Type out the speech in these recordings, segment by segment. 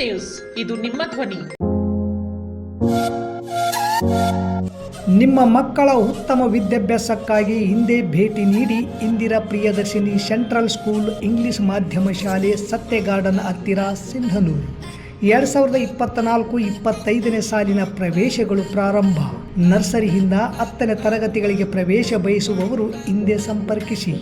News ಇದು ನಿಮ್ಮ ಧ್ವನಿ. ನಿಮ್ಮ ಮಕ್ಕಳ ಉತ್ತಮ ವಿದ್ಯಾಭ್ಯಾಸಕ್ಕಾಗಿ ಹಿಂದೆ ಭೇಟಿ ನೀಡಿ Indira Priyadarshini central school English ಮಾಧ್ಯಮ ಶಾಲೆ ಸತ್ಯಗಾರ್ಡನ್ ಹತ್ತಿರ ಸಿಂಧನೂರು. ಎರಡು ಸಾವಿರದ ಇಪ್ಪತ್ತ ನಾಲ್ಕು ಇಪ್ಪತ್ತೈದನೇ ಸಾಲಿನ ಪ್ರವೇಶಗಳು ಪ್ರಾರಂಭ. ನರ್ಸರಿಯಿಂದ ಹತ್ತನೇ ತರಗತಿಗಳಿಗೆ ಪ್ರವೇಶ ಬಯಸುವವರು ಹಿಂದೆ ಸಂಪರ್ಕಿಸಿ.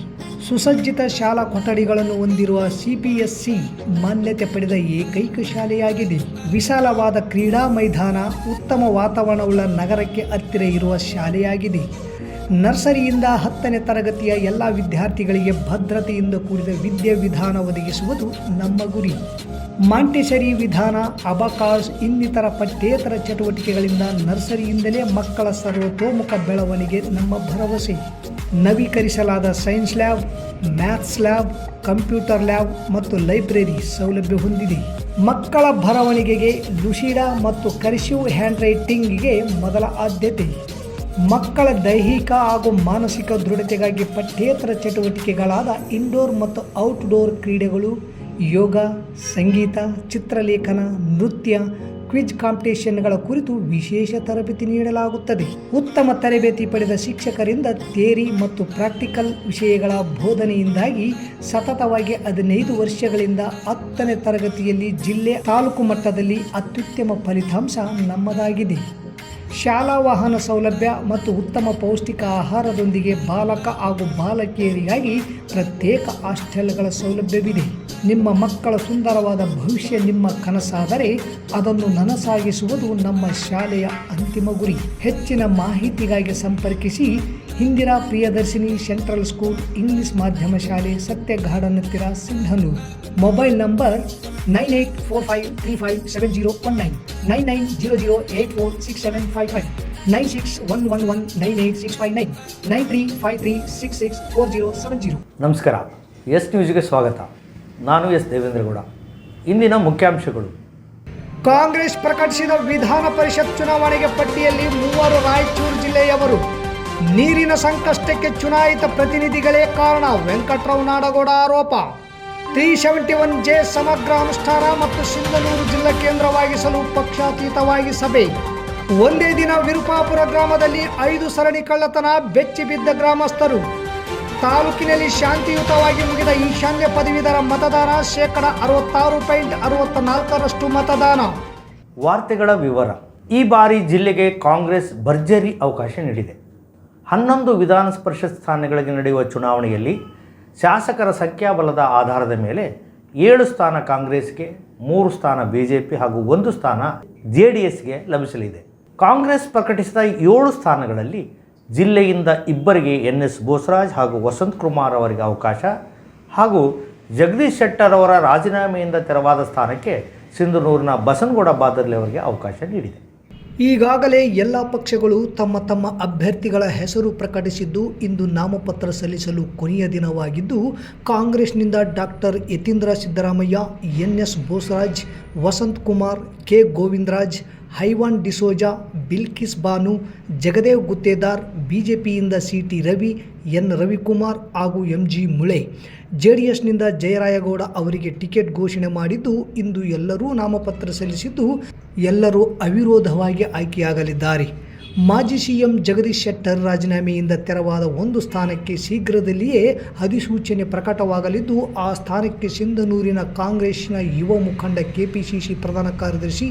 ಸುಸಜ್ಜಿತ ಶಾಲಾ ಕೊಠಡಿಗಳನ್ನು ಹೊಂದಿರುವ ಸಿಪಿಎಸ್ಸಿ ಮಾನ್ಯತೆ ಪಡೆದ ಏಕೈಕ ಶಾಲೆಯಾಗಿದೆ. ವಿಶಾಲವಾದ ಕ್ರೀಡಾ ಮೈದಾನ, ಉತ್ತಮ ವಾತಾವರಣವುಳ್ಳ ನಗರಕ್ಕೆ ಹತ್ತಿರ ಇರುವ ಶಾಲೆಯಾಗಿದೆ. ನರ್ಸರಿಯಿಂದ ಹತ್ತನೇ ತರಗತಿಯ ಎಲ್ಲ ವಿದ್ಯಾರ್ಥಿಗಳಿಗೆ ಭದ್ರತೆಯಿಂದ ಕೂಡಿದ ವಿದ್ಯಾವಿಧಾನ ಒದಗಿಸುವುದು ನಮ್ಮ ಗುರಿ. ಮಾಂಟೆಸರಿ ವಿಧಾನ ಅಬಕಾಸ್ ಇನ್ನಿತರ ಪಠ್ಯೇತರ ಚಟುವಟಿಕೆಗಳಿಂದ ನರ್ಸರಿಯಿಂದಲೇ ಮಕ್ಕಳ ಸರ್ವತೋಮುಖ ಬೆಳವಣಿಗೆ ನಮ್ಮ ಭರವಸೆ. ನವೀಕರಿಸಲಾದ science lab maths lab computer lab ಮತ್ತು ಲೈಬ್ರರಿ ಸೌಲಭ್ಯ ಹೊಂದಿದೆ. ಮಕ್ಕಳ ಬರವಣಿಗೆಗೆ ಲುಶಿಡಾ ಮತ್ತು ಕರ್ಸಿವ್ ಹ್ಯಾಂಡ್ ರೈಟಿಂಗ್ಗೆ ಮೊದಲ ಆದ್ಯತೆ. ಮಕ್ಕಳ ದೈಹಿಕ ಹಾಗೂ ಮಾನಸಿಕ ದೃಢತೆಗಾಗಿ ಪಠ್ಯೇತರ ಚಟುವಟಿಕೆಗಳಾದ ಇಂಡೋರ್ ಮತ್ತು ಔಟ್ಡೋರ್ ಕ್ರೀಡೆಗಳು ಯೋಗ, ಸಂಗೀತ, ಚಿತ್ರಲೇಖನ, ನೃತ್ಯ, ಕ್ವಿಜ್ ಕಾಂಪಿಟೇಷನ್ಗಳ ಕುರಿತು ವಿಶೇಷ ತರಬೇತಿ ನೀಡಲಾಗುತ್ತದೆ. ಉತ್ತಮ ತರಬೇತಿ ಪಡೆದ ಶಿಕ್ಷಕರಿಂದ ಥೇರಿ ಮತ್ತು ಪ್ರಾಕ್ಟಿಕಲ್ ವಿಷಯಗಳ ಬೋಧನೆಯಿಂದಾಗಿ ಸತತವಾಗಿ ಹದಿನೈದು ವರ್ಷಗಳಿಂದ ಹತ್ತನೇ ತರಗತಿಯಲ್ಲಿ ಜಿಲ್ಲೆ ತಾಲೂಕು ಮಟ್ಟದಲ್ಲಿ ಅತ್ಯುತ್ತಮ ಫಲಿತಾಂಶ ನಮ್ಮದಾಗಿದೆ. ಶಾಲಾ ವಾಹನ ಸೌಲಭ್ಯ ಮತ್ತು ಉತ್ತಮ ಪೌಷ್ಟಿಕ ಆಹಾರದೊಂದಿಗೆ ಬಾಲಕ ಹಾಗೂ ಬಾಲಕಿಯರಿಗಾಗಿ ಪ್ರತ್ಯೇಕ ಹಾಸ್ಟೆಲ್ಗಳ ಸೌಲಭ್ಯವಿದೆ. ನಿಮ್ಮ ಮಕ್ಕಳ ಸುಂದರವಾದ ಭವಿಷ್ಯ ನಿಮ್ಮ ಕನಸಾದರೆ ಅದನ್ನು ನನಸಾಗಿಸುವುದು ನಮ್ಮ ಶಾಲೆಯ ಅಂತಿಮ ಗುರಿ. ಹೆಚ್ಚಿನ ಮಾಹಿತಿಗಾಗಿ ಸಂಪರ್ಕಿಸಿ Indira Priyadarshini central school English ಮಾಧ್ಯಮ ಶಾಲೆ ಸತ್ಯ ಗಾರ್ಡನ್ ಹತ್ತಿರ Sindhanur. Mobile number nine eight four five three five seven zero one nine nine nine zero zero eight four six seven five five, nine six one one one nine eight six five nine nine three five three six six four zero seven zero. ನಮಸ್ಕಾರ, S ನ್ಯೂಸ್ಗೆ ಸ್ವಾಗತ. ನಾನು S Devendra Gowda ಇಂದಿನ ಮುಖ್ಯಾಂಶಗಳು. ಕಾಂಗ್ರೆಸ್ ಪ್ರಕಟಿಸಿದ ವಿಧಾನ ಪರಿಷತ್ ಚುನಾವಣೆಗೆ ಪಟ್ಟಿಯಲ್ಲಿ ಮೂವರು ರಾಯಚೂರು ಜಿಲ್ಲೆಯವರು. ನೀರಿನ ಸಂಕಷ್ಟಕ್ಕೆ ಚುನಾಯಿತ ಪ್ರತಿನಿಧಿಗಳೇ ಕಾರಣ. ವೆಂಕಟರಾವ್ ನಾಡಗೌಡ ಆರೋಪ. ತ್ರೀ ಸೆವೆಂಟಿ ಒನ್ ಜೆ ಸಮಗ್ರ ಅನುಷ್ಠಾನ ಮತ್ತು ಸಿಂಧನೂರು ಜಿಲ್ಲಾ ಕೇಂದ್ರವಾಗಿಸಲು ಪಕ್ಷಾತೀತವಾಗಿ ಸಭೆ. ಒಂದೇ ದಿನ ವಿರುಪಾಪುರ ಗ್ರಾಮದಲ್ಲಿ ಐದು ಸರಣಿ ಕಳ್ಳತನ ಬೆಚ್ಚಿಬಿದ್ದ ಗ್ರಾಮಸ್ಥರು. ತಾಲೂಕಿನಲ್ಲಿ ಶಾಂತಿಯುತವಾಗಿ ಮುಗಿದ ಈಶಾನ್ಯ ಪದವೀಧರ ಮತದಾನ ಶೇಕಡ ಅರವತ್ತಾರು ಪಾಯಿಂಟ್ ಅರವತ್ತ ನಾಲ್ಕರಷ್ಟು ಮತದಾನ. ವಾರ್ತೆಗಳ ವಿವರ. ಈ ಬಾರಿ ಜಿಲ್ಲೆಗೆ ಕಾಂಗ್ರೆಸ್ ಭರ್ಜರಿ ಅವಕಾಶ ನೀಡಿದೆ. ಹನ್ನೊಂದು ವಿಧಾನಸ್ಪರ್ಶ ಸ್ಥಾನಗಳಿಗೆ ನಡೆಯುವ ಚುನಾವಣೆಯಲ್ಲಿ ಶಾಸಕರ ಸಂಖ್ಯಾಬಲದ ಆಧಾರದ ಮೇಲೆ ಏಳು ಸ್ಥಾನ ಕಾಂಗ್ರೆಸ್ಗೆ, ಮೂರು ಸ್ಥಾನ ಬಿ ಜೆ ಪಿ ಹಾಗೂ ಒಂದು ಸ್ಥಾನ ಜೆ ಡಿ ಎಸ್ಗೆ ಲಭಿಸಲಿದೆ. ಕಾಂಗ್ರೆಸ್ ಪ್ರಕಟಿಸಿದ ಏಳು ಸ್ಥಾನಗಳಲ್ಲಿ ಜಿಲ್ಲೆಯಿಂದ ಇಬ್ಬರಿಗೆ ಎನ್ ಎಸ್ ಬೋಸರಾಜ್ ಹಾಗೂ ವಸಂತ್ ಕುಮಾರ್ ಅವರಿಗೆ ಅವಕಾಶ ಹಾಗೂ ಜಗದೀಶ್ ಶೆಟ್ಟರ್ ಅವರ ರಾಜೀನಾಮೆಯಿಂದ ತೆರವಾದ ಸ್ಥಾನಕ್ಕೆ ಸಿಂಧನೂರಿನ ಬಸನಗೌಡ ಬಾದರ್ಲಿ ಅವರಿಗೆ ಅವಕಾಶ ನೀಡಿದೆ. ಈಗಾಗಲೇ ಎಲ್ಲ ಪಕ್ಷಗಳು ತಮ್ಮ ತಮ್ಮ ಅಭ್ಯರ್ಥಿಗಳ ಹೆಸರು ಪ್ರಕಟಿಸಿದ್ದು, ಇಂದು ನಾಮಪತ್ರ ಸಲ್ಲಿಸಲು ಕೊನೆಯ ದಿನವಾಗಿದ್ದು, ಕಾಂಗ್ರೆಸ್ನಿಂದ doctor Yathindra Siddaramaiah, N S Bosaraj, Vasanth Kumar, K Govindaraj Ivan D'Souza Bilkis Banu, Jagadev Guttedar, ಬಿಜೆಪಿಯಿಂದ C T Ravi, N Ravikumar ಹಾಗೂ M G Mule. J D ಎಸ್ನಿಂದ Jayarayagowda ಅವರಿಗೆ ಟಿಕೆಟ್ ಘೋಷಣೆ ಮಾಡಿದ್ದು, ಇಂದು ಎಲ್ಲರೂ ನಾಮಪತ್ರ ಸಲ್ಲಿಸಿದ್ದು ಎಲ್ಲರೂ ಅವಿರೋಧವಾಗಿ ಆಯ್ಕೆಯಾಗಲಿದ್ದಾರೆ. ಮಾಜಿ ಸಿಎಂ ಜಗದೀಶ್ ಶೆಟ್ಟರ್ ರಾಜೀನಾಮೆಯಿಂದ ತೆರವಾದ ಒಂದು ಸ್ಥಾನಕ್ಕೆ ಶೀಘ್ರದಲ್ಲಿಯೇ ಅಧಿಸೂಚನೆ ಪ್ರಕಟವಾಗಲಿದ್ದು, ಆ ಸ್ಥಾನಕ್ಕೆ ಸಿಂಧನೂರಿನ ಕಾಂಗ್ರೆಸ್ನ ಯುವ ಮುಖಂಡ ಕೆಪಿಸಿಸಿ ಪ್ರಧಾನ ಕಾರ್ಯದರ್ಶಿ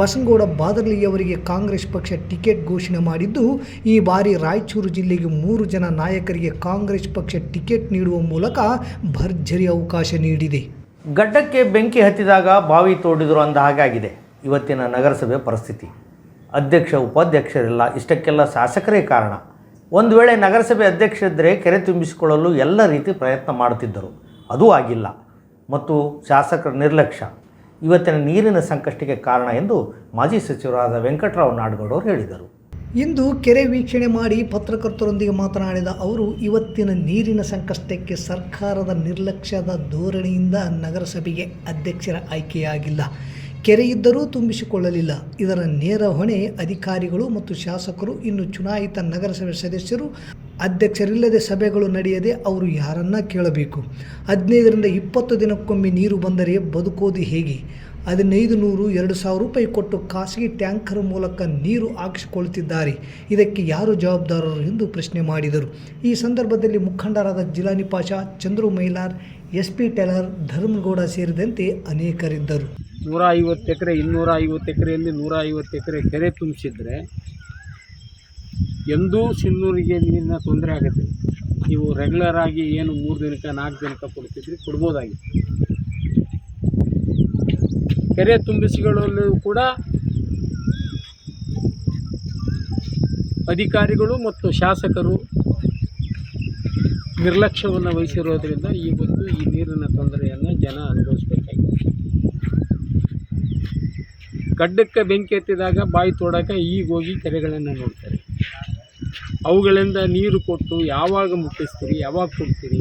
ಬಸನಗೌಡ ಬಾದರ್ಲಿಯವರಿಗೆ ಕಾಂಗ್ರೆಸ್ ಪಕ್ಷ ಟಿಕೆಟ್ ಘೋಷಣೆ ಮಾಡಿದ್ದು, ಈ ಬಾರಿ ರಾಯಚೂರು ಜಿಲ್ಲೆಗೆ ಮೂರು ಜನ ನಾಯಕರಿಗೆ ಕಾಂಗ್ರೆಸ್ ಪಕ್ಷ ಟಿಕೆಟ್ ನೀಡುವ ಮೂಲಕ ಭರ್ಜರಿ ಅವಕಾಶ ನೀಡಿದೆ. ಗಡ್ಡಕ್ಕೆ ಬೆಂಕಿ ಹತ್ತಿದಾಗ ಬಾವಿ ತೋಡಿದ್ರು ಅಂದ ಹಾಗಾಗಿದೆ ಇವತ್ತಿನ ನಗರಸಭೆ ಪರಿಸ್ಥಿತಿ. ಅಧ್ಯಕ್ಷ, ಉಪಾಧ್ಯಕ್ಷರಿಲ್ಲ. ಇಷ್ಟಕ್ಕೆಲ್ಲ ಶಾಸಕರೇ ಕಾರಣ. ಒಂದು ವೇಳೆ ನಗರಸಭೆ ಅಧ್ಯಕ್ಷರಿದ್ದರೆ ಕೆರೆ ತುಂಬಿಸಿಕೊಳ್ಳಲು ಎಲ್ಲ ರೀತಿ ಪ್ರಯತ್ನ ಮಾಡುತ್ತಿದ್ದರು. ಅದೂ ಆಗಿಲ್ಲ. ಮತ್ತು ಶಾಸಕರ ನಿರ್ಲಕ್ಷ್ಯ. ಇವತ್ತಿನ ನೀರಿನ ಸಂಕಷ್ಟಕ್ಕೆ ಕಾರಣ ಎಂದು ಮಾಜಿ ಸಚಿವರಾದ ವೆಂಕಟರಾವ್ ನಾಡಗೌಡರು ಹೇಳಿದರು. ಇಂದು ಕೆರೆ ವೀಕ್ಷಣೆ ಮಾಡಿ ಪತ್ರಕರ್ತರೊಂದಿಗೆ ಮಾತನಾಡಿದ ಅವರು, ಇವತ್ತಿನ ನೀರಿನ ಸಂಕಷ್ಟಕ್ಕೆ ಸರ್ಕಾರದ ನಿರ್ಲಕ್ಷ್ಯದ ಧೋರಣೆಯಿಂದ ನಗರಸಭೆಗೆ ಅಧ್ಯಕ್ಷರ ಆಯ್ಕೆಯಾಗಿಲ್ಲ. ಕೆರೆ ಇದ್ದರೂ ತುಂಬಿಸಿಕೊಳ್ಳಲಿಲ್ಲ. ಇದರ ನೇರ ಹೊಣೆ ಅಧಿಕಾರಿಗಳು ಮತ್ತು ಶಾಸಕರು. ಇನ್ನು ಚುನಾಯಿತ ನಗರಸಭೆ ಸದಸ್ಯರು ಅಧ್ಯಕ್ಷರಿಲ್ಲದೆ ಸಭೆಗಳು ನಡೆಯದೆ ಅವರು ಯಾರನ್ನ ಕೇಳಬೇಕು? ಹದಿನೈದರಿಂದ ಇಪ್ಪತ್ತು ದಿನಕ್ಕೊಮ್ಮೆ ನೀರು ಬಂದರೆ ಬದುಕೋದು ಹೇಗೆ? ಹದಿನೈದು ನೂರು ಎರಡು ಸಾವಿರ ರೂಪಾಯಿ ಕೊಟ್ಟು ಖಾಸಗಿ ಟ್ಯಾಂಕರ್ ಮೂಲಕ ನೀರು ಹಾಕಿಸಿಕೊಳ್ಳುತ್ತಿದ್ದಾರೆ ಇದಕ್ಕೆ ಯಾರು ಜವಾಬ್ದಾರರು ಎಂದು ಪ್ರಶ್ನೆ ಮಾಡಿದರು. ಈ ಸಂದರ್ಭದಲ್ಲಿ ಮುಖಂಡರಾದ Jilani Pasha Chandru Mylar S P Tailor Dharmagowda ಸೇರಿದಂತೆ ಅನೇಕರಿದ್ದರು. ನೂರ ಐವತ್ತು ಎಕರೆ ಇನ್ನೂರ ಐವತ್ತು ಎಕರೆಯಲ್ಲಿ ನೂರ ಐವತ್ತು ಎಕರೆ ಕೆರೆ ತುಂಬಿಸಿದ್ರೆ ಎಂದೂ ಸಿನ್ನೂರಿಗೆ ನೀರಿನ ತೊಂದರೆ ಆಗುತ್ತೆ. ನೀವು ರೆಗ್ಯುಲರ್ ಆಗಿ ಏನು ಮೂರು ದಿನಕ್ಕೆ, ನಾಲ್ಕು ದಿನಕ್ಕೆ ಕೊಡ್ತಿದ್ರಿ ಕೊಡ್ಬೋದಾಗಿತ್ತು. ಕೆರೆ ತುಂಬಿಸಿಗಳಲ್ಲೂ ಕೂಡ ಅಧಿಕಾರಿಗಳು ಮತ್ತು ಶಾಸಕರು ನಿರ್ಲಕ್ಷ್ಯವನ್ನು ವಹಿಸಿರೋದ್ರಿಂದ ಇವತ್ತು ಈ ನೀರಿನ ತೊಂದರೆಯನ್ನು ಜನ ಅನುಭವಿಸ್ಬೇಕಾಗಿದೆ. ಗಡ್ಡಕ್ಕೆ ಬೆಂಕಿ ಎತ್ತಿದಾಗ ಬಾಯಿ ತೋಡಕ್ಕೆ ಈಗ ಹೋಗಿ ಕೆರೆಗಳನ್ನು ನೋಡ್ತಾರೆ. ಅವುಗಳಿಂದ ನೀರು ಕೊಟ್ಟು ಯಾವಾಗ ಮುಟ್ಟಿಸ್ತೀರಿ, ಯಾವಾಗ ಕೊಡ್ತೀರಿ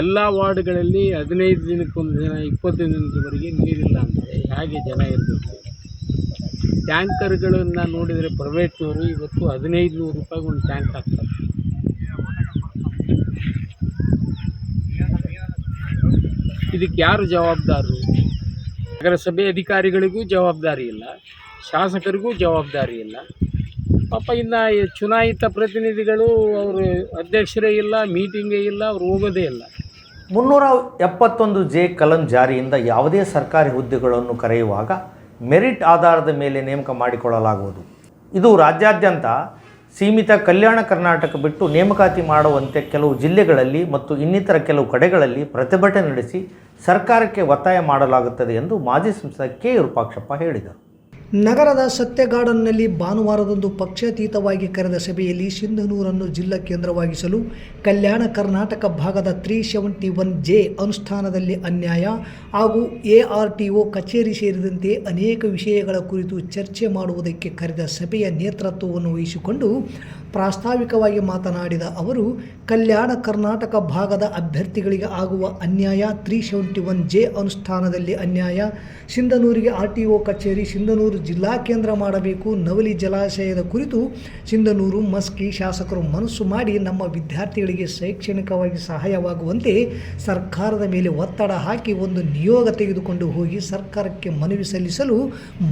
ಎಲ್ಲ ವಾರ್ಡ್ಗಳಲ್ಲಿ ಹದಿನೈದು ದಿನಕ್ಕೊಂದು ದಿನ, ಇಪ್ಪತ್ತು ದಿನದವರೆಗೆ ನೀರಿಲ್ಲ ಅಂದರೆ ಹೇಗೆ ಜನ ಇರಬೇಕು? ಟ್ಯಾಂಕರ್ಗಳನ್ನು ನೋಡಿದರೆ ಪ್ರೈವೇಟ್ನವರು ಇವತ್ತು ಹದಿನೈದು ನೂರು ರೂಪಾಯಿಗೆ ಒಂದು ಟ್ಯಾಂಕ್ ಹಾಕ್ತಾರೆ. ಇದಕ್ಕೆ ಯಾರು ಜವಾಬ್ದಾರರು? ನಗರಸಭೆ ಅಧಿಕಾರಿಗಳಿಗೂ ಜವಾಬ್ದಾರಿ ಇಲ್ಲ, ಶಾಸಕರಿಗೂ ಜವಾಬ್ದಾರಿ ಇಲ್ಲ. ಪಾಪ ಇನ್ನು ಚುನಾಯಿತ ಪ್ರತಿನಿಧಿಗಳು ಅವರು ಅಧ್ಯಕ್ಷರೇ ಇಲ್ಲ, ಮೀಟಿಂಗೇ ಇಲ್ಲ, ಅವ್ರು ಹೋಗೋದೇ ಇಲ್ಲ. ಮುನ್ನೂರ ಎಪ್ಪತ್ತೊಂದು ಜೆ ಕಲಂ ಜಾರಿಯಿಂದ ಯಾವುದೇ ಸರ್ಕಾರಿ ಹುದ್ದೆಗಳನ್ನು ಕರೆಯುವಾಗ ಮೆರಿಟ್ ಆಧಾರದ ಮೇಲೆ ನೇಮಕ ಮಾಡಿಕೊಳ್ಳಲಾಗುವುದು. ಇದು ರಾಜ್ಯಾದ್ಯಂತ ಸೀಮಿತ ಕಲ್ಯಾಣ ಕರ್ನಾಟಕ ಬಿಟ್ಟು ನೇಮಕಾತಿ ಮಾಡುವಂತೆ ಕೆಲವು ಜಿಲ್ಲೆಗಳಲ್ಲಿ ಮತ್ತು ಇನ್ನಿತರ ಕೆಲವು ಕಡೆಗಳಲ್ಲಿ ಪ್ರತಿಭಟನೆ ನಡೆಸಿ ಸರ್ಕಾರಕ್ಕೆ ಒತ್ತಾಯ ಮಾಡಲಾಗುತ್ತದೆ ಎಂದು ಮಾಜಿ ಸಂಸದ ಕೆ ವಿರೂಪಾಕ್ಷಪ್ಪ ಹೇಳಿದರು. ನಗರದ ಸತ್ಯ ಗಾರ್ಡನ್ನಲ್ಲಿ ಭಾನುವಾರದಂದು ಪಕ್ಷಾತೀತವಾಗಿ ಕರೆದ ಸಭೆಯಲ್ಲಿ ಸಿಂಧನೂರನ್ನು ಜಿಲ್ಲಾ ಕೇಂದ್ರವಾಗಿಸಲು ಕಲ್ಯಾಣ ಕರ್ನಾಟಕ ಭಾಗದ ತ್ರೀ ಸೆವೆಂಟಿ ಒನ್ ಜೆ ಅನುಷ್ಠಾನದಲ್ಲಿ ಅನ್ಯಾಯ ಹಾಗೂ ಎ ಆರ್ ಟಿ ಒ ಕಚೇರಿ ಸೇರಿದಂತೆ ಅನೇಕ ವಿಷಯಗಳ ಕುರಿತು ಚರ್ಚೆ ಮಾಡುವುದಕ್ಕೆ ಕರೆದ ಸಭೆಯ ನೇತೃತ್ವವನ್ನು ವಹಿಸಿಕೊಂಡು ಪ್ರಾಸ್ತಾವಿಕವಾಗಿ ಮಾತನಾಡಿದ ಅವರು, ಕಲ್ಯಾಣ ಕರ್ನಾಟಕ ಭಾಗದ ಅಭ್ಯರ್ಥಿಗಳಿಗೆ ಆಗುವ ಅನ್ಯಾಯ ತ್ರೀ ಸೆವೆಂಟಿ ಒನ್ ಜೆ ಅನುಷ್ಠಾನದಲ್ಲಿ ಅನ್ಯಾಯ, ಸಿಂಧನೂರಿಗೆ ಆರ್ ಟಿ ಒ ಕಚೇರಿ, ಸಿಂಧನೂರು ಜಿಲ್ಲಾ ಕೇಂದ್ರ ಮಾಡಬೇಕು, ನವಲಿ ಜಲಾಶಯದ ಕುರಿತು ಸಿಂಧನೂರು ಮಸ್ಕಿ ಶಾಸಕರು ಮನಸ್ಸು ಮಾಡಿ ನಮ್ಮ ವಿದ್ಯಾರ್ಥಿಗಳಿಗೆ ಶೈಕ್ಷಣಿಕವಾಗಿ ಸಹಾಯವಾಗುವಂತೆ ಸರ್ಕಾರದ ಮೇಲೆ ಒತ್ತಡ ಹಾಕಿ ಒಂದು ನಿಯೋಗ ತೆಗೆದುಕೊಂಡು ಹೋಗಿ ಸರ್ಕಾರಕ್ಕೆ ಮನವಿ ಸಲ್ಲಿಸಲು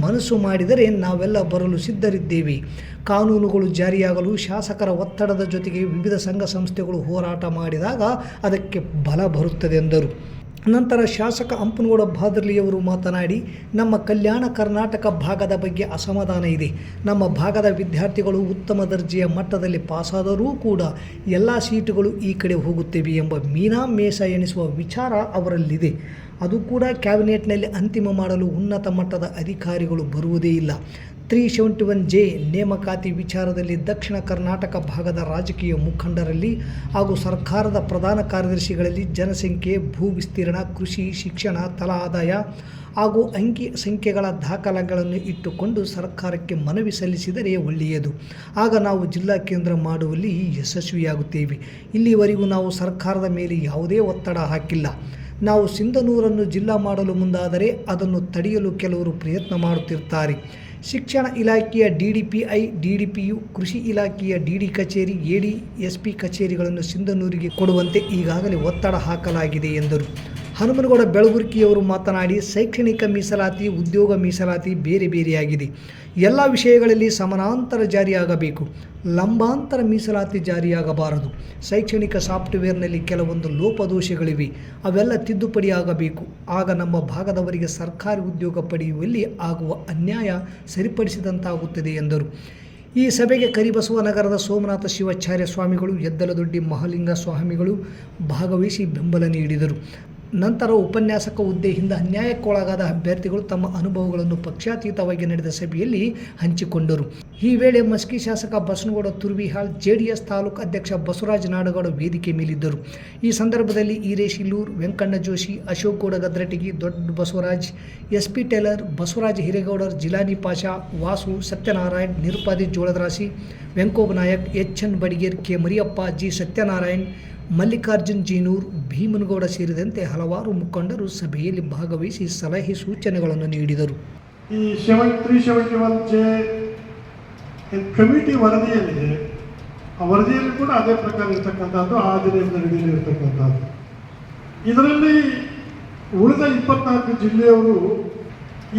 ಮನಸ್ಸು ಮಾಡಿದರೆ ನಾವೆಲ್ಲ ಬರಲು ಸಿದ್ಧರಿದ್ದೇವೆ. ಕಾನೂನುಗಳು ಜಾರಿಯಾಗಲು ಶಾಸಕರ ಒತ್ತಡದ ಜೊತೆಗೆ ವಿವಿಧ ಸಂಘ ಸಂಸ್ಥೆಗಳು ಹೋರಾಟ ಮಾಡಿದಾಗ ಅದಕ್ಕೆ ಬಲ ಬರುತ್ತದೆ ಎಂದರು. ನಂತರ ಶಾಸಕ ಹಂಪನಗೌಡ ಭಾದ್ರಲಿಯವರು ಮಾತನಾಡಿ, ನಮ್ಮ ಕಲ್ಯಾಣ ಕರ್ನಾಟಕ ಭಾಗದ ಬಗ್ಗೆ ಅಸಮಾಧಾನ ಇದೆ. ನಮ್ಮ ಭಾಗದ ವಿದ್ಯಾರ್ಥಿಗಳು ಉತ್ತಮ ದರ್ಜೆಯ ಮಟ್ಟದಲ್ಲಿ ಪಾಸಾದರೂ ಕೂಡ ಎಲ್ಲ ಸೀಟುಗಳು ಈ ಕಡೆ ಹೋಗುತ್ತಿವೆ ಎಂಬ ಮೀನಾ ಮೇಷ ಎಣಿಸುವ ವಿಚಾರ ಅವರಲ್ಲಿದೆ. ಅದು ಕೂಡ ಕ್ಯಾಬಿನೆಟ್ನಲ್ಲಿ ಅಂತಿಮ ಮಾಡಲು ಉನ್ನತ ಮಟ್ಟದ ಅಧಿಕಾರಿಗಳು ಬರುವುದೇ ಇಲ್ಲ. ತ್ರೀ ಸೆವೆಂಟಿ ಒನ್ ಜೆ ನೇಮಕಾತಿ ವಿಚಾರದಲ್ಲಿ ದಕ್ಷಿಣ ಕರ್ನಾಟಕ ಭಾಗದ ರಾಜಕೀಯ ಮುಖಂಡರಲ್ಲಿ ಹಾಗೂ ಸರ್ಕಾರದ ಪ್ರಧಾನ ಕಾರ್ಯದರ್ಶಿಗಳಲ್ಲಿ ಜನಸಂಖ್ಯೆ, ಭೂ ವಿಸ್ತೀರ್ಣ, ಕೃಷಿ, ಶಿಕ್ಷಣ, ತಲಾ ಆದಾಯ ಹಾಗೂ ಅಂಕಿ ಸಂಖ್ಯೆಗಳ ದಾಖಲೆಗಳನ್ನು ಇಟ್ಟುಕೊಂಡು ಸರ್ಕಾರಕ್ಕೆ ಮನವಿ ಸಲ್ಲಿಸಿದರೆ ಒಳ್ಳೆಯದು. ಆಗ ನಾವು ಜಿಲ್ಲಾ ಕೇಂದ್ರ ಮಾಡುವಲ್ಲಿ ಯಶಸ್ವಿಯಾಗುತ್ತೇವೆ. ಇಲ್ಲಿವರೆಗೂ ನಾವು ಸರ್ಕಾರದ ಮೇಲೆ ಯಾವುದೇ ಒತ್ತಡ ಹಾಕಿಲ್ಲ. ನಾವು ಸಿಂಧನೂರನ್ನು ಜಿಲ್ಲಾ ಮಾಡಲು ಮುಂದಾದರೆ ಅದನ್ನು ತಡೆಯಲು ಕೆಲವರು ಪ್ರಯತ್ನ ಮಾಡುತ್ತಿರ್ತಾರೆ. ಶಿಕ್ಷಣ ಇಲಾಖೆಯ D D P I D D P U ಕೃಷಿ ಇಲಾಖೆಯ ಡಿ ಡಿ ಕಚೇರಿ ಎ ಡಿ ಎಸ್ ಪಿ ಕಚೇರಿಗಳನ್ನು ಸಿಂಧನೂರಿಗೆ ಕೊಡುವಂತೆ ಈಗಾಗಲೇ ಒತ್ತಡ ಹಾಕಲಾಗಿದೆ ಎಂದರು. ಹನುಮನಗೌಡ ಬೆಳಗುರ್ಕಿಯವರು ಮಾತನಾಡಿ, ಶೈಕ್ಷಣಿಕ ಮೀಸಲಾತಿ, ಉದ್ಯೋಗ ಮೀಸಲಾತಿ ಬೇರೆ ಬೇರೆಯಾಗಿದೆ. ಎಲ್ಲ ವಿಷಯಗಳಲ್ಲಿ ಸಮಾನಾಂತರ ಜಾರಿಯಾಗಬೇಕು. ಲಂಬಾಂತರ ಮೀಸಲಾತಿ ಜಾರಿಯಾಗಬಾರದು. ಶೈಕ್ಷಣಿಕ ಸಾಫ್ಟ್ವೇರ್ನಲ್ಲಿ ಕೆಲವೊಂದು ಲೋಪದೋಷಗಳಿವೆ. ಅವೆಲ್ಲ ತಿದ್ದುಪಡಿ ಆಗಬೇಕು ಆಗ ನಮ್ಮ ಭಾಗದವರಿಗೆ ಸರ್ಕಾರಿ ಉದ್ಯೋಗ ಪಡೆಯುವಲ್ಲಿ ಆಗುವ ಅನ್ಯಾಯ ಸರಿಪಡಿಸಿದಂತಾಗುತ್ತದೆ ಎಂದರು. ಈ ಸಭೆಗೆ ಕರಿಬಸುವ ನಗರದ ಸೋಮನಾಥ ಶಿವಾಚಾರ್ಯ ಸ್ವಾಮಿಗಳು ಎದ್ದಲದೊಡ್ಡಿ ಮಹಾಲಿಂಗ ಸ್ವಾಮಿಗಳು ಭಾಗವಹಿಸಿ ಬೆಂಬಲ ನೀಡಿದರು. ನಂತರ ಉಪನ್ಯಾಸಕ ಹುದ್ದೆಯಿಂದ ಅನ್ಯಾಯಕ್ಕೊಳಗಾದ ಅಭ್ಯರ್ಥಿಗಳು ತಮ್ಮ ಅನುಭವಗಳನ್ನು ಪಕ್ಷಾತೀತವಾಗಿ ನಡೆದ ಸಭೆಯಲ್ಲಿ ಹಂಚಿಕೊಂಡರು. ಈ ವೇಳೆ ಮಸ್ಕಿ ಶಾಸಕ ಬಸನಗೌಡ ತುರ್ವಿಹಾಳ್, ಜೆಡಿಎಸ್ ತಾಲೂಕು ಅಧ್ಯಕ್ಷ ಬಸವರಾಜ ನಾಡಗೌಡ ವೇದಿಕೆ ಮೇಲಿದ್ದರು. ಈ ಸಂದರ್ಭದಲ್ಲಿ Eeresh ಇಲ್ಲೂರ್ Venkanna Joshi Ashok Gowda Gadratagi, Dodda Basavaraj S P Tailor Basavaraj Hiregowdar, Jilani Pasha, Vasu Satyanarayan Nirupadi Joladarashi Venkoba Nayak H N Badiger K Mariyappa, G Satyanarayan, Mallikarjun Jinnur, Bheemanagowda ಸೇರಿದಂತೆ ಹಲವಾರು ಮುಖಂಡರು ಸಭೆಯಲ್ಲಿ ಭಾಗವಹಿಸಿ ಸಲಹೆ ಸೂಚನೆಗಳನ್ನು ನೀಡಿದರು. ಕಮಿಟಿ ವರದಿಯಲ್ಲಿದೆ. ಆ ವರದಿಯಲ್ಲಿ ಕೂಡ ಅದೇ ಪ್ರಕಾರ ಇರ್ತಕ್ಕಂಥದ್ದು, ಆ ದಿನದಿಂದ ನಡೆಯಲಿರ್ತಕ್ಕಂಥದ್ದು ಇದರಲ್ಲಿ ಉಳಿದ ಇಪ್ಪತ್ನಾಲ್ಕು ಜಿಲ್ಲೆಯವರು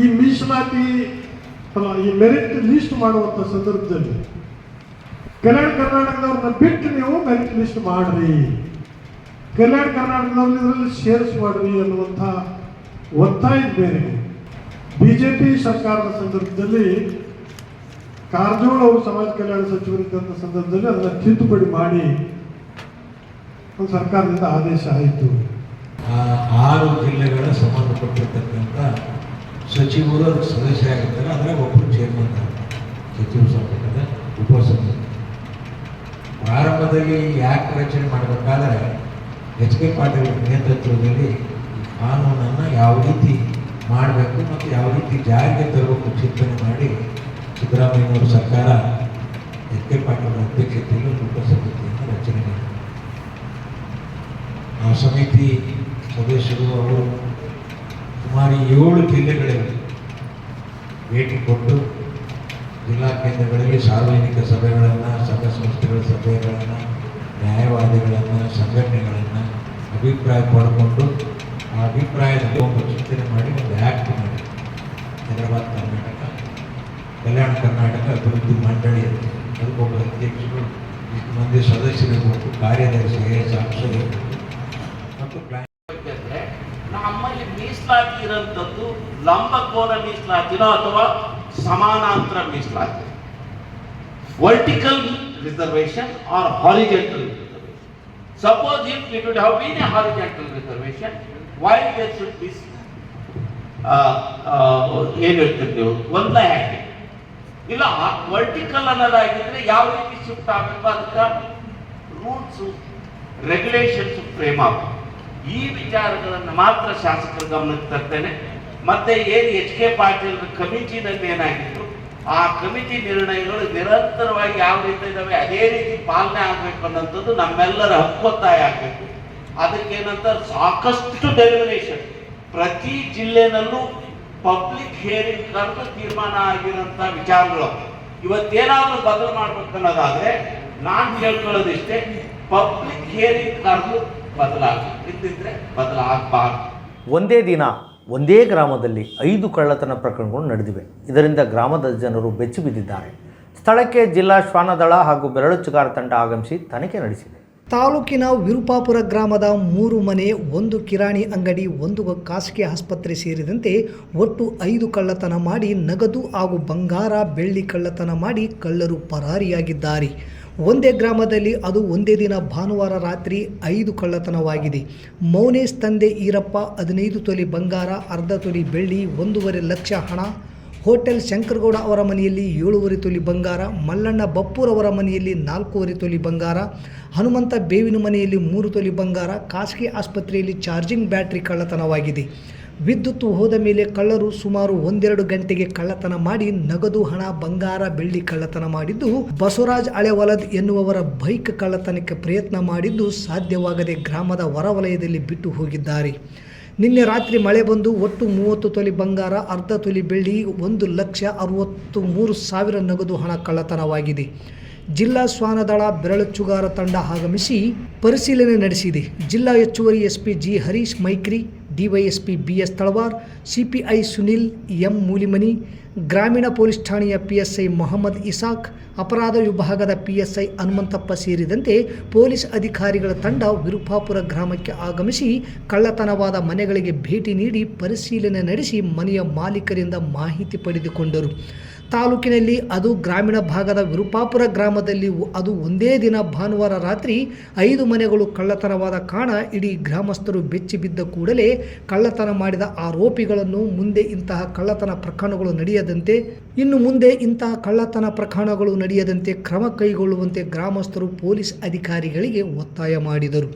ಈ ಮೀಸಲಾತಿ ಈ ಮೆರಿಟ್ ಲಿಸ್ಟ್ ಮಾಡುವಂಥ ಸಂದರ್ಭದಲ್ಲಿ ಕಲ್ಯಾಣ ಕರ್ನಾಟಕದವ್ರನ್ನ ಬಿಟ್ಟು ನೀವು ಮೆರಿಟ್ ಲಿಸ್ಟ್ ಮಾಡ್ರಿ. ಕಲ್ಯಾಣ ಕರ್ನಾಟಕದವ್ರನ್ನ ಇದರಲ್ಲಿ ಸೇರಿಸ್ಮಾಡ್ರಿ ಅನ್ನುವಂಥ ಒತ್ತಾಯ ಬೇರೆ. ಬಿಜೆಪಿ ಸರ್ಕಾರದ ಸಂದರ್ಭದಲ್ಲಿ ಕಾರಜೋಳ ಅವರು ಸಮಾಜ ಕಲ್ಯಾಣ ಸಚಿವರಿದ್ದಂಥ ಸಂದರ್ಭದಲ್ಲಿ ಅದನ್ನ ತಿದ್ದುಪಡಿ ಮಾಡಿ ಒಂದು ಸರ್ಕಾರದಿಂದ ಆದೇಶ ಆಯಿತು. ಆರು ಜಿಲ್ಲೆಗಳ ಸಂಬಂಧಪಟ್ಟಿರ್ತಕ್ಕಂಥ ಸಚಿವರು ಸದಸ್ಯ ಆಗಿರ್ತಾರೆ, ಆದರೆ ಒಬ್ಬರು ಚೇರ್ಮನ್ ಸಚಿವ ಸಂಪುಟದ ಉಪಸಮಿತಿ ಪ್ರಾರಂಭದಲ್ಲಿ ಯಾಕೆ ರಚನೆ ಮಾಡಬೇಕಾದ್ರೆ ಎಚ್ ಕೆ ಪಾಟೀಲ್ ನೇತೃತ್ವದಲ್ಲಿ ಕಾನೂನನ್ನು ಯಾವ ರೀತಿ ಮಾಡಬೇಕು ಮತ್ತು ಯಾವ ರೀತಿ ಜಾರಿಗೆ ತರಬೇಕು ಚಿಂತನೆ ಮಾಡಿ ಸಿದ್ದರಾಮಯ್ಯನವರ ಸರ್ಕಾರ ಎಸ್ ಕೆ ಪಾಟೀಲ್ ಅಧ್ಯಕ್ಷತೆಯಲ್ಲಿ ಒಂದು ಉಪಸಮಿತಿಯನ್ನು ರಚನೆ ಮಾಡಿದೆ ಆ ಸಮಿತಿ ಸದಸ್ಯರು ಅವರು ಸುಮಾರು ಏಳು ಜಿಲ್ಲೆಗಳಲ್ಲಿ ಭೇಟಿ ಕೊಟ್ಟು ಜಿಲ್ಲಾ ಕೇಂದ್ರಗಳಲ್ಲಿ ಸಾರ್ವಜನಿಕ ಸಭೆಗಳನ್ನು, ಸಂಘ ಸಂಸ್ಥೆಗಳ ಸಭೆಗಳನ್ನು, ನ್ಯಾಯವಾದಿಗಳನ್ನು, ಸಂಘಟನೆಗಳನ್ನು ಅಭಿಪ್ರಾಯ ಪಡ್ಕೊಂಡು ಆ ಅಭಿಪ್ರಾಯದ ಒಂದು ಚಿಂತನೆ ಮಾಡಿ ಒಂದು ಆ್ಯಕ್ಟ್ ಮಾಡಿ. ಹೈದರಾಬಾದ್ ಕರ್ನಾಟಕ. ಕಲ್ಯಾಣ ಕರ್ನಾಟಕ ಅಭಿವೃದ್ಧಿ ಮಂಡಳಿ ಅದಕ್ಕೊಬ್ಬ ಅಧ್ಯಕ್ಷರು, ಇಷ್ಟು ಮಂದಿ ಸದಸ್ಯರಿರ್ಬೇಕು ಕಾರ್ಯದರ್ಶಿ ಸಾಕ್ಷಿ ಮತ್ತು ನಮ್ಮಲ್ಲಿ ಮೀಸಲಾತಿ ಇರೋಂಥದ್ದು ಲಂಬಕೋನ ಮೀಸಲಾತಿನೋ ಅಥವಾ ಸಮಾನಾಂತರ ಮೀಸಲಾತಿ. Vertical reservation or horizontal reservation suppose if it would have been a horizontal reservation why there should be ಏನು ಹೇಳ್ತೀರಿ ನೀವು? ಒಂದ ಯಾಕೆ ಇಲ್ಲ ವರ್ಟಿಕಲ್ ಅನ್ನೋದಾಗಿದ್ರೆ ಯಾವ ರೀತಿ ಶಿಫ್ಟ್ ಆಗಬೇಕು ಅದಕ್ಕೆ ರೂಲ್ಸು ರೆಗ್ಯುಲೇಷನ್ಸ್ ಫ್ರೇಮ್ ಈ ವಿಚಾರಗಳನ್ನು ಮಾತ್ರ ಶಾಸಕರ ಗಮನಕ್ಕೆ ತರ್ತೇನೆ. ಮತ್ತೆ ಏನು ಎಚ್ ಕೆ ಪಾಟೀಲ್ ಕಮಿಟಿನಲ್ಲಿ ಏನಾಗಿತ್ತು? ಆ ಕಮಿಟಿ ನಿರ್ಣಯಗಳು ನಿರಂತರವಾಗಿ ಯಾವ ರೀತಿ ಇದಾವೆ, ಅದೇ ರೀತಿ ಪಾಲನೆ ಆಗಬೇಕು ಅನ್ನೋಂಥದ್ದು ನಮ್ಮೆಲ್ಲರ ಹಕ್ಕೊತ್ತಾಯ ಆಗಬೇಕು. ಅದಕ್ಕೇನಂತ ಸಾಕಷ್ಟು ಡೆಲಿವರೇಷನ್ ಪ್ರತಿ ಜಿಲ್ಲೆನಲ್ಲೂ ಪಬ್ಲಿಕ್ ಹೇರಿಂಗ್ ಕರೆದು ತೀರ್ಮಾನ ಆಗಿರೋಂಥ ವಿಚಾರಗಳು. ಇವತ್ತೇನಾದ್ರೂ ಬದಲು ಮಾಡ್ಬೇಕು ಅನ್ನೋದಾದ್ರೆ ನಾನು ಹೇಳ್ಕೊಳ್ಳೋದಿಷ್ಟೇ ಪಬ್ಲಿಕ್ ಹಿಯರಿಂಗ್ ಕರೆದು ಬದಲಾಗ ಇದ್ದಿದ್ರೆ ಬದಲಾಗಬಾರ್ದು. ಒಂದೇ ದಿನ ಒಂದೇ ಗ್ರಾಮದಲ್ಲಿ ಐದು ಕಳ್ಳತನ ಪ್ರಕರಣಗಳು ನಡೆದಿವೆ. ಇದರಿಂದ ಗ್ರಾಮದ ಜನರು ಬೆಚ್ಚಿ ಬಿದ್ದಿದ್ದಾರೆ. ಸ್ಥಳಕ್ಕೆ ಜಿಲ್ಲಾ ಶ್ವಾನದಳ ಹಾಗೂ ಬೆರಳುಚ್ಚುಗಾರ ತಂಡ ಆಗಮಿಸಿ ತನಿಖೆ ನಡೆಸಿದೆ. ತಾಲೂಕಿನ ವಿರುಪಾಪುರ ಗ್ರಾಮದ ಮೂರು ಮನೆ, ಒಂದು ಕಿರಾಣಿ ಅಂಗಡಿ, ಒಂದು ಖಾಸಗಿ ಆಸ್ಪತ್ರೆ ಸೇರಿದಂತೆ ಒಟ್ಟು ಐದು ಕಳ್ಳತನ ಮಾಡಿ ನಗದು ಹಾಗೂ ಬಂಗಾರ ಬೆಳ್ಳಿ ಕಳ್ಳತನ ಮಾಡಿ ಕಳ್ಳರು ಪರಾರಿಯಾಗಿದ್ದಾರೆ. ಒಂದೇ ಗ್ರಾಮದಲ್ಲಿ ಅದು ಒಂದೇ ದಿನ ಭಾನುವಾರ ರಾತ್ರಿ ಐದು ಕಳ್ಳತನವಾಗಿದೆ. ಮೌನೇಶ್ ತಂದೆ ಈರಪ್ಪ, ಹದಿನೈದು ತೊಲಿ ಬಂಗಾರ, ಅರ್ಧ ತೊಲಿ ಬೆಳ್ಳಿ, ಒಂದೂವರೆ ಲಕ್ಷ ಹಣ ಹೋಟೆಲ್ ಶಂಕರಗೌಡ ಅವರ ಮನೆಯಲ್ಲಿ ಏಳುವರೆ ತೊಲಿ ಬಂಗಾರ, ಮಲ್ಲಣ್ಣ ಬಪ್ಪೂರವರ ಮನೆಯಲ್ಲಿ ನಾಲ್ಕೂವರೆ ತೊಲಿ ಬಂಗಾರ, ಹನುಮಂತ ಬೇವಿನ ಮನೆಯಲ್ಲಿ ಮೂರು ತೊಲಿ ಬಂಗಾರ, ಖಾಸಗಿ ಆಸ್ಪತ್ರೆಯಲ್ಲಿ ಚಾರ್ಜಿಂಗ್ ಬ್ಯಾಟ್ರಿ ಕಳ್ಳತನವಾಗಿದೆ. ವಿದ್ಯುತ್ ಹೋದ ಮೇಲೆ ಕಳ್ಳರು ಸುಮಾರು ಒಂದೆರಡು ಗಂಟೆಗೆ ಕಳ್ಳತನ ಮಾಡಿ ನಗದು ಹಣ, ಬಂಗಾರ, ಬೆಳ್ಳಿ ಕಳ್ಳತನ ಮಾಡಿದ್ದು, ಬಸವರಾಜ್ ಹಳೆವಲದ್ ಎನ್ನುವವರ ಬೈಕ್ ಕಳ್ಳತನಕ್ಕೆ ಪ್ರಯತ್ನ ಮಾಡಿದ್ದು ಸಾಧ್ಯವಾಗದೆ ಗ್ರಾಮದ ಹೊರವಲಯದಲ್ಲಿ ಬಿಟ್ಟು ಹೋಗಿದ್ದಾರೆ. ನಿನ್ನೆ ರಾತ್ರಿ ಮಳೆ ಬಂದು ಒಟ್ಟು ಮೂವತ್ತು ತೊಲಿ ಬಂಗಾರ, ಅರ್ಧ ತೊಲಿ ಬೆಳ್ಳಿ, ಒಂದು ಲಕ್ಷ ಅರವತ್ತು ಮೂರು ಸಾವಿರ ನಗದು ಹಣ ಕಳ್ಳತನವಾಗಿದೆ. ಜಿಲ್ಲಾ ಶ್ವಾನದಳ ಬೆರಳುಚ್ಚುಗಾರ ತಂಡ ಆಗಮಿಸಿ ಪರಿಶೀಲನೆ ನಡೆಸಿದೆ. ಜಿಲ್ಲಾ ಹೆಚ್ಚುವರಿ SP G Harish Maikri DYSP B S Talawar, CPI Sunil M Mulimani, ಗ್ರಾಮೀಣ ಪೊಲೀಸ್ ಠಾಣೆಯ ಪಿಎಸ್ಐ ಮೊಹಮ್ಮದ್ ಇಸಾಕ್, ಅಪರಾಧ ವಿಭಾಗದ ಪಿಎಸ್ಐ ಹನುಮಂತಪ್ಪ ಸೇರಿದಂತೆ ಪೊಲೀಸ್ ಅಧಿಕಾರಿಗಳ ತಂಡ ವಿರುಪಾಪುರ ಗ್ರಾಮಕ್ಕೆ ಆಗಮಿಸಿ ಕಳ್ಳತನವಾದ ಮನೆಗಳಿಗೆ ಭೇಟಿ ನೀಡಿ ಪರಿಶೀಲನೆ ನಡೆಸಿ ಮನೆಯ ಮಾಲೀಕರಿಂದ ಮಾಹಿತಿ ಪಡೆದುಕೊಂಡರು. ತಾಲೂಕಿನಲ್ಲಿ ಅದು ಗ್ರಾಮೀಣ ಭಾಗದ ವಿರುಪಾಪುರ ಗ್ರಾಮದಲ್ಲಿ ಅದು ಒಂದೇ ದಿನ ಭಾನುವಾರ ರಾತ್ರಿ ಐದು ಮನೆಗಳು ಕಳ್ಳತನವಾದ ಕಾರಣ ಇಡೀ ಗ್ರಾಮಸ್ಥರು ಬೆಚ್ಚಿ ಬಿದ್ದ ಕೂಡಲೇ ಕಳ್ಳತನ ಮಾಡಿದ ಆರೋಪಿಗಳನ್ನು ಮುಂದೆ ಇಂತಹ ಕಳ್ಳತನ ಪ್ರಕರಣಗಳು ನಡೆಯದಂತೆ, ಇನ್ನು ಮುಂದೆ ಇಂತಹ ಕಳ್ಳತನ ಪ್ರಕರಣಗಳು ನಡೆಯದಂತೆ ಕ್ರಮ ಕೈಗೊಳ್ಳುವಂತೆ ಗ್ರಾಮಸ್ಥರು ಪೊಲೀಸ್ ಅಧಿಕಾರಿಗಳಿಗೆ ಒತ್ತಾಯ ಮಾಡಿದರು.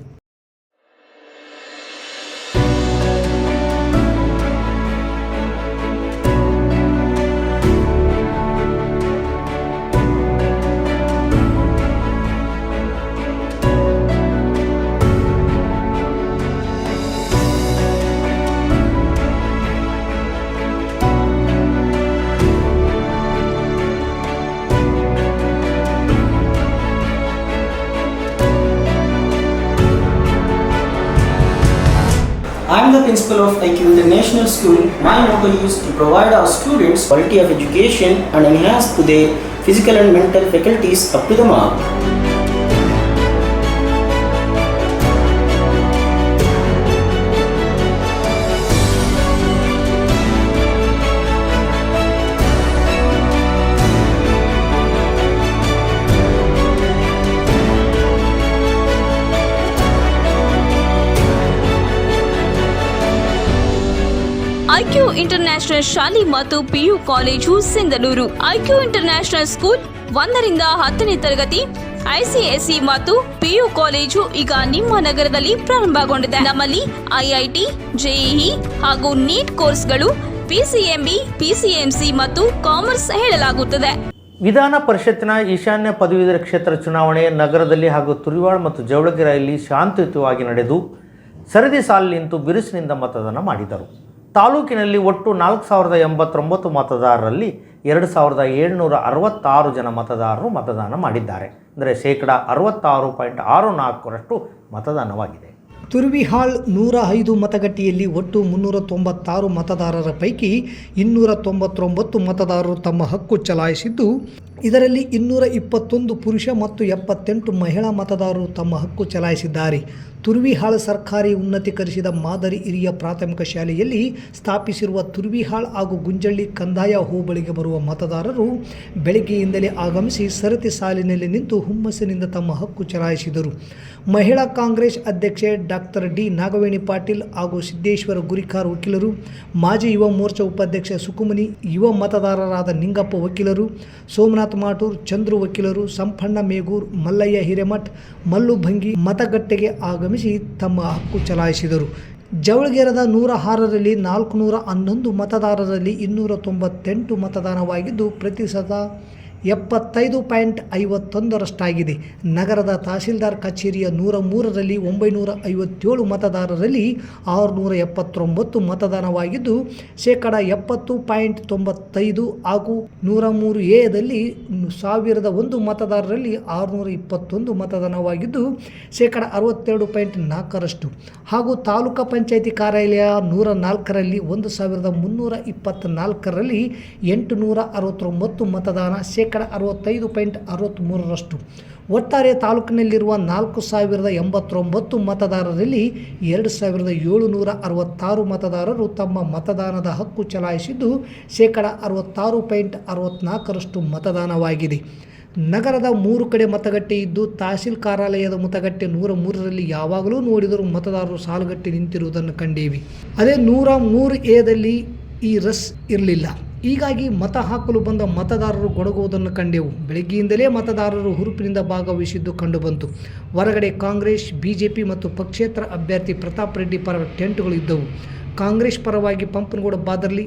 International School. My motto is to provide our students quality of education and enhance their physical and mental faculties up to the mark. International ಶಾಲೆ ಮತ್ತು PU college Sindhanur IQ international school ಒಂದರಿಂದ ಹತ್ತನೇ ತರಗತಿ ICSE ಮತ್ತು PU college ಈಗ ನಿಮ್ಮ ನಗರದಲ್ಲಿ ಪ್ರಾರಂಭಗೊಂಡಿದೆ. ನಮ್ಮಲ್ಲಿ ಐಐಟಿ ಜೆಇಇ ಹಾಗೂ ನೀಟ್ ಕೋರ್ಸ್ಗಳು ಪಿಸಿಎಂಬಿ ಪಿಸಿಎಂಸಿ ಮತ್ತು ಕಾಮರ್ಸ್ ಹೇಳಲಾಗುತ್ತದೆ. ವಿಧಾನ ಪರಿಷತ್ತಿನ ಈಶಾನ್ಯ ಪದವೀಧರ ಕ್ಷೇತ್ರ ಚುನಾವಣೆ ನಗರದಲ್ಲಿ ಹಾಗೂ ತುರಿವಾಳ ಮತ್ತು ಜವಳಗಿರಿಯಲ್ಲಿ ಶಾಂತಿಯುತವಾಗಿ ನಡೆದು, ಸರದಿ ಸಾಲಿನಿಂತು ಬಿರುಸಿನಿಂದ ಮತದಾನ ಮಾಡಿದರು. ತಾಲೂಕಿನಲ್ಲಿ ಒಟ್ಟು ನಾಲ್ಕು ಸಾವಿರದ ಎಂಬತ್ತೊಂಬತ್ತು ಮತದಾರರಲ್ಲಿ ಎರಡು ಸಾವಿರದ ಏಳ್ನೂರ ಅರವತ್ತಾರು ಜನ ಮತದಾರರು ಮತದಾನ ಮಾಡಿದ್ದಾರೆ. ಅಂದರೆ ಶೇಕಡ ಅರವತ್ತಾರು ಪಾಯಿಂಟ್ ಆರು ನಾಲ್ಕರಷ್ಟು ಮತದಾನವಾಗಿದೆ. ತುರ್ವಿಹಾಳ್ ನೂರ ಐದು ಮತಗಟ್ಟೆಯಲ್ಲಿ ಒಟ್ಟು ಮುನ್ನೂರ ತೊಂಬತ್ತಾರು ಮತದಾರರ ಪೈಕಿ ಇನ್ನೂರ ತೊಂಬತ್ತೊಂಬತ್ತು ಮತದಾರರು ತಮ್ಮ ಹಕ್ಕು ಚಲಾಯಿಸಿದ್ದು ಇದರಲ್ಲಿ ಇನ್ನೂರ ಇಪ್ಪತ್ತೊಂದು ಪುರುಷ ಮತ್ತು ಎಪ್ಪತ್ತೆಂಟು ಮಹಿಳಾ ಮತದಾರರು ತಮ್ಮ ಹಕ್ಕು ಚಲಾಯಿಸಿದ್ದಾರೆ. ತುರ್ವಿಹಾಳ್ ಸರ್ಕಾರಿ ಉನ್ನತೀಕರಿಸಿದ ಮಾದರಿ ಹಿರಿಯ ಪ್ರಾಥಮಿಕ ಶಾಲೆಯಲ್ಲಿ ಸ್ಥಾಪಿಸಿರುವ ತುರ್ವಿಹಾಳ್ ಹಾಗೂ ಗುಂಜಳ್ಳಿ ಕಂದಾಯ ಹೋಬಳಿಗೆ ಬರುವ ಮತದಾರರು ಬೆಳಗ್ಗೆಯಿಂದಲೇ ಆಗಮಿಸಿ ಸರತಿ ಸಾಲಿನಲ್ಲಿ ನಿಂತು ಹುಮ್ಮಸ್ಸಿನಿಂದ ತಮ್ಮ ಹಕ್ಕು ಚಲಾಯಿಸಿದರು. ಮಹಿಳಾ ಕಾಂಗ್ರೆಸ್ ಅಧ್ಯಕ್ಷೆ ಡಾಕ್ಟರ್ ಡಿ ನಾಗವೇಣಿ ಪಾಟೀಲ್ ಹಾಗೂ ಸಿದ್ದೇಶ್ವರ ಗುರಿಕಾರ್ ವಕೀಲರು, ಮಾಜಿ ಯುವ ಮೋರ್ಚಾ ಉಪಾಧ್ಯಕ್ಷ ಸುಕುಮನಿ, ಯುವ ಮತದಾರರಾದ ನಿಂಗಪ್ಪ ವಕೀಲರು, ಸೋಮನಾಥ್ ಮಾಟೂರ್, ಚಂದ್ರು ವಕೀಲರು, ಸಂಪಣ್ಣ ಮೇಗೂರ್, ಮಲ್ಲಯ್ಯ ಹಿರೇಮಠ್, ಮಲ್ಲು ಭಂಗಿ ಮತಗಟ್ಟೆಗೆ ಆಗಮಿಸಿ ತಮ್ಮ ಹಕ್ಕು ಚಲಾಯಿಸಿದರು. ಜವಳಗೆರದ ನೂರ ಆರರಲ್ಲಿ ನಾಲ್ಕುನೂರ ಹನ್ನೊಂದು ಮತದಾರರಲ್ಲಿ ಇನ್ನೂರ ತೊಂಬತ್ತೆಂಟು ಮತದಾನವಾಗಿದ್ದು ಪ್ರತಿಶತ ಎಪ್ಪತ್ತೈದು ಪಾಯಿಂಟ್ ಐವತ್ತೊಂದರಷ್ಟಾಗಿದೆ. ನಗರದ ತಹಸೀಲ್ದಾರ್ ಕಚೇರಿಯ ನೂರ ಮೂರರಲ್ಲಿ ಒಂಬೈನೂರ ಐವತ್ತೇಳು ಮತದಾರರಲ್ಲಿ ಆರುನೂರ ಎಪ್ಪತ್ತೊಂಬತ್ತು ಮತದಾನವಾಗಿದ್ದು, ಶೇಕಡ ಎಪ್ಪತ್ತು ಪಾಯಿಂಟ್ ತೊಂಬತ್ತೈದು ಹಾಗೂ ನೂರ ಮೂರು ಎದಲ್ಲಿ ಸಾವಿರದ ಒಂದು ಮತದಾರರಲ್ಲಿ ಆರುನೂರ ಇಪ್ಪತ್ತೊಂದು ಮತದಾನವಾಗಿದ್ದು, ಶೇಕಡ ಅರವತ್ತೆರಡು ಪಾಯಿಂಟ್ ನಾಲ್ಕರಷ್ಟು. ಹಾಗೂ ತಾಲೂಕು ಪಂಚಾಯಿತಿ ಕಾರ್ಯಾಲಯ ನೂರ ನಾಲ್ಕರಲ್ಲಿ ಒಂದು ಸಾವಿರದ ಮುನ್ನೂರ ಇಪ್ಪತ್ತ್ನಾಲ್ಕರಲ್ಲಿ ಎಂಟುನೂರ ಅರವತ್ತೊಂಬತ್ತು ಮತದಾನ ಶೇಕಡ ಅರವತ್ತೈದು ಪಾಯಿಂಟ್ ಅರವತ್ತ್ಮೂರರಷ್ಟು ಒಟ್ಟಾರೆ ತಾಲೂಕಿನಲ್ಲಿರುವ ನಾಲ್ಕು ಸಾವಿರದ ಎಂಬತ್ತೊಂಬತ್ತು ಮತದಾರರಲ್ಲಿ ಎರಡು ಸಾವಿರದ ಏಳುನೂರ ಅರವತ್ತಾರು ಮತದಾರರು ತಮ್ಮ ಮತದಾನದ ಹಕ್ಕು ಚಲಾಯಿಸಿದ್ದು ಶೇಕಡ ಅರವತ್ತಾರು ಪಾಯಿಂಟ್ ಅರವತ್ತ್ನಾಲ್ಕರಷ್ಟು ಮತದಾನವಾಗಿದೆ. ನಗರದ ಮೂರು ಕಡೆ ಮತಗಟ್ಟೆ ಇದ್ದು ತಹಸೀಲ್ ಕಾರ್ಯಾಲಯದ ಮತಗಟ್ಟೆ ನೂರ ಮೂರರಲ್ಲಿ ಯಾವಾಗಲೂ ನೋಡಿದರೂ ಮತದಾರರು ಸಾಲುಗಟ್ಟಿ ನಿಂತಿರುವುದನ್ನು ಕಂಡೇವಿ. ಅದೇ ನೂರ ಮೂರು ಎದಲ್ಲಿ ಈ ರಸ್ ಇರಲಿಲ್ಲ. ಹೀಗಾಗಿ ಮತ ಹಾಕಲು ಬಂದ ಮತದಾರರು ಗೊಡಗುವುದನ್ನು ಕಂಡೆವು. ಬೆಳಗ್ಗೆಯಿಂದಲೇ ಮತದಾರರು ಹುರುಪಿನಿಂದ ಭಾಗವಹಿಸಿದ್ದು ಕಂಡುಬಂತು. ಹೊರಗಡೆ ಕಾಂಗ್ರೆಸ್, ಬಿಜೆಪಿ ಮತ್ತು ಪಕ್ಷೇತರ ಅಭ್ಯರ್ಥಿ ಪ್ರತಾಪ್ ರೆಡ್ಡಿ ಪರ ಟೆಂಟ್ಗಳು ಇದ್ದವು. ಕಾಂಗ್ರೆಸ್ ಪರವಾಗಿ ಪಂಪನಗೌಡ ಬಾದರ್ಲಿ,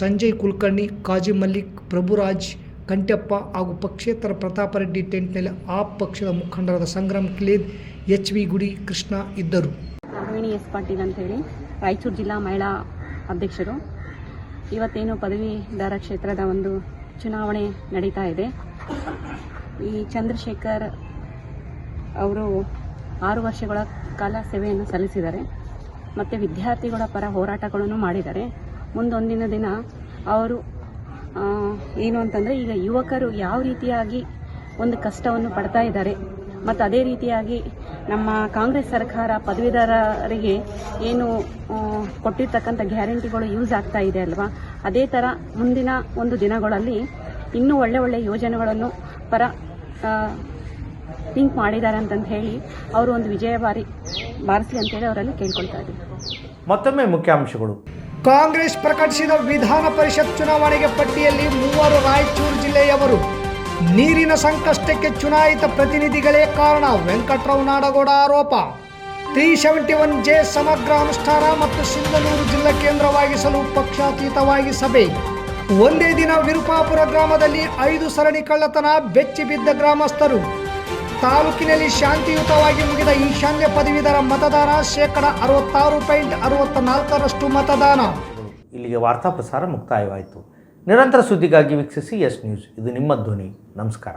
ಸಂಜಯ್ ಕುಲಕರ್ಣಿ, ಕಾಜಿ ಮಲ್ಲಿಕ್, ಪ್ರಭುರಾಜ್ ಕಂಟೆಪ್ಪ ಹಾಗೂ ಪಕ್ಷೇತರ ಪ್ರತಾಪ ರೆಡ್ಡಿ ಟೆಂಟ್ನಲ್ಲಿ ಆ ಪಕ್ಷದ ಮುಖಂಡರಾದ ಸಂಗ್ರಾಮ್ ಕ್ಲೇದ್, ಎಚ್ ವಿ ಗುಡಿ, ಕೃಷ್ಣ ಇದ್ದರು. ನಾಗವೇಣಿ ಎಸ್ ಪಾಟೀಲ್ ಅಂತ ಹೇಳಿ ರಾಯಚೂರು ಜಿಲ್ಲಾ ಮಹಿಳಾ ಅಧ್ಯಕ್ಷರು. ಇವತ್ತೇನು ಪದವೀಧರ ಕ್ಷೇತ್ರದ ಒಂದು ಚುನಾವಣೆ ನಡೀತಾ ಇದೆ. ಈ ಚಂದ್ರಶೇಖರ್ ಅವರು ಆರು ವರ್ಷಗಳ ಕಾಲ ಸೇವೆಯನ್ನು ಸಲ್ಲಿಸಿದ್ದಾರೆ. ಮತ್ತು ವಿದ್ಯಾರ್ಥಿಗಳ ಪರ ಹೋರಾಟಗಳನ್ನು ಮಾಡಿದ್ದಾರೆ. ಮುಂದೊಂದಿನ ದಿನ ಅವರು ಏನು ಅಂತಂದರೆ ಈಗ ಯುವಕರು ಯಾವ ರೀತಿಯಾಗಿ ಒಂದು ಕಷ್ಟವನ್ನು ಪಡ್ತಾ ಇದ್ದಾರೆ, ಮತ್ತು ಅದೇ ರೀತಿಯಾಗಿ ನಮ್ಮ ಕಾಂಗ್ರೆಸ್ ಸರ್ಕಾರ ಪದವೀಧರರಿಗೆ ಏನು ಕೊಟ್ಟಿರ್ತಕ್ಕಂಥ ಗ್ಯಾರಂಟಿಗಳು ಯೂಸ್ ಆಗ್ತಾ ಇದೆ ಅಲ್ವಾ? ಅದೇ ಥರ ಮುಂದಿನ ಒಂದು ದಿನಗಳಲ್ಲಿ ಇನ್ನೂ ಒಳ್ಳೆ ಒಳ್ಳೆ ಯೋಜನೆಗಳನ್ನು ಪರ ಥಿಂಕ್ ಮಾಡಿದ್ದಾರೆ ಅಂತಂದು ಹೇಳಿ ಅವರು ಒಂದು ವಿಜಯ ಬಾರಿ ಬಾರಿಸಲಿ ಅಂತೇಳಿ ಅವರಲ್ಲಿ ಕೇಳ್ಕೊಳ್ತಾ ಇದ್ದೀವಿ ಮತ್ತೊಮ್ಮೆ ಮುಖ್ಯಾಂಶಗಳು ಕಾಂಗ್ರೆಸ್ ಪ್ರಕಟಿಸಿದ ವಿಧಾನ ಪರಿಷತ್ ಚುನಾವಣೆಗೆ ಪಟ್ಟಿಯಲ್ಲಿ ಮೂವರು ರಾಯಚೂರು ಜಿಲ್ಲೆಯವರು. ನೀರಿನ ಸಂಕಷ್ಟಕ್ಕೆ ಚುನಾಯಿತ ಪ್ರತಿನಿಧಿಗಳೇ ಕಾರಣ. ವೆಂಕಟರಾವ್ ನಾಡಗೌಡ ಆರೋಪ. ತ್ರೀ ಸೆವೆಂಟಿ ಒನ್ ಜೆ ಸಮಗ್ರ ಅನುಷ್ಠಾನ ಮತ್ತು ಸಿಂಧನೂರು ಜಿಲ್ಲಾ ಕೇಂದ್ರವಾಗಿಸಲು ಪಕ್ಷಾತೀತವಾಗಿ ಸಭೆ ಒಂದೇ ದಿನ ವಿರುಪಾಪುರ ಗ್ರಾಮದಲ್ಲಿ ಐದು ಸರಣಿ ಕಳ್ಳತನ ಬೆಚ್ಚಿ ಬಿದ್ದ ಗ್ರಾಮಸ್ಥರು. ತಾಲೂಕಿನಲ್ಲಿ ಶಾಂತಿಯುತವಾಗಿ ಮುಗಿದ ಈಶಾನ್ಯ ಪದವೀಧರ ಮತದಾನ ಶೇಕಡ ಅರವತ್ತಾರು ಪಾಯಿಂಟ್ ಅರವತ್ತ ನಾಲ್ಕರಷ್ಟು ಮತದಾನ. ಇಲ್ಲಿಗೆ ವಾರ್ತಾ ಪ್ರಸಾರ ಮುಕ್ತಾಯವಾಯಿತು. ನಿರಂತರ ಸುದ್ದಿಗಾಗಿ ವೀಕ್ಷಿಸಿ ಎಸ್ ನ್ಯೂಸ್. ಇದು ನಿಮ್ಮ ಧ್ವನಿ. ನಮಸ್ಕಾರ.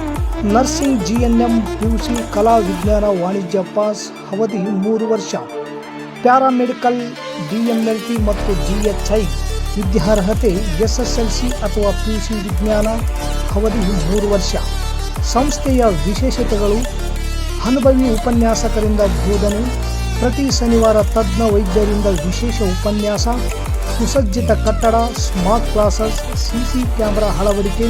ನರ್ಸಿಂಗ್ ಜಿಎನ್ಎಂ ಪಿಯುಸಿ ಕಲಾ ವಿಜ್ಞಾನ ವಾಣಿಜ್ಯ ಪಾಸ್ ಅವಧಿ ಮೂರು ವರ್ಷ ಪ್ಯಾರಾಮೆಡಿಕಲ್ ಡಿಎಂಎಲ್ಟಿ ಮತ್ತು ಡಿಎಚ್ಐ ವಿದ್ಯಾರ್ಹತೆ ಎಸ್ಎಸ್ಎಲ್ಸಿ ಅಥವಾ ಪಿಯುಸಿ ವಿಜ್ಞಾನ ಅವಧಿ ಮೂರು ವರ್ಷ ಸಂಸ್ಥೆಯ ವಿಶೇಷತೆಗಳು, ಅನುಭವಿ ಉಪನ್ಯಾಸಕರಿಂದ ಬೋಧನೆ, ಪ್ರತಿ ಶನಿವಾರ ತಜ್ಞ ವೈದ್ಯರಿಂದ ವಿಶೇಷ ಉಪನ್ಯಾಸ, ಸುಸಜ್ಜಿತ ಕಟ್ಟಡ ಸ್ಮಾರ್ಟ್ ಕ್ಲಾಸಸ್ ಸಿಸಿ ಕ್ಯಾಮೆರಾ ಅಳವಡಿಕೆ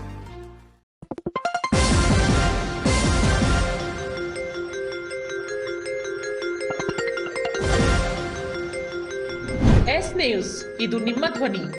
ಇದು ನಿಮ್ಮ ಧ್ವನಿ.